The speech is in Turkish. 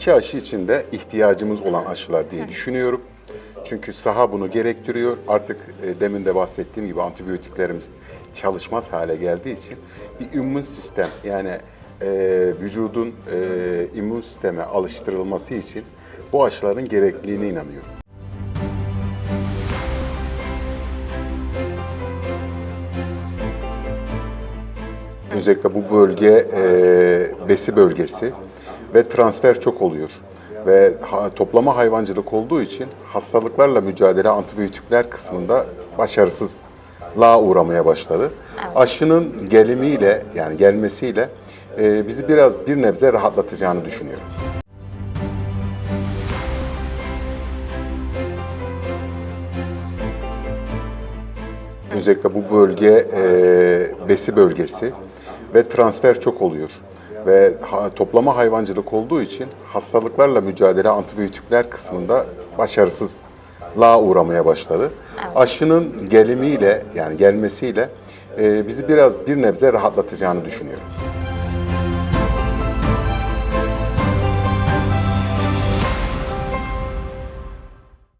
iki aşı için de ihtiyacımız olan aşılar diye düşünüyorum. Çünkü saha bunu gerektiriyor. Artık e, demin de bahsettiğim gibi antibiyotiklerimiz çalışmaz hale geldiği için bir immün sistem yani e, vücudun e, immün sisteme alıştırılması için bu aşıların gerekliliğine inanıyorum. Özellikle bu bölge e, besi bölgesi ve transfer çok oluyor. Ve ha- toplama hayvancılık olduğu için hastalıklarla mücadele antibiyotikler kısmında başarısızlığa uğramaya başladı. Aşının gelimiyle yani gelmesiyle e, bizi biraz bir nebze rahatlatacağını düşünüyorum. Özellikle bu bölge e, besi bölgesi ve transfer çok oluyor. Ve ha- toplama hayvancılık olduğu için hastalıklarla mücadele antibiyotikler kısmında başarısızlığa uğramaya başladı. Aşının gelimiyle yani gelmesiyle e, bizi biraz bir nebze rahatlatacağını düşünüyorum.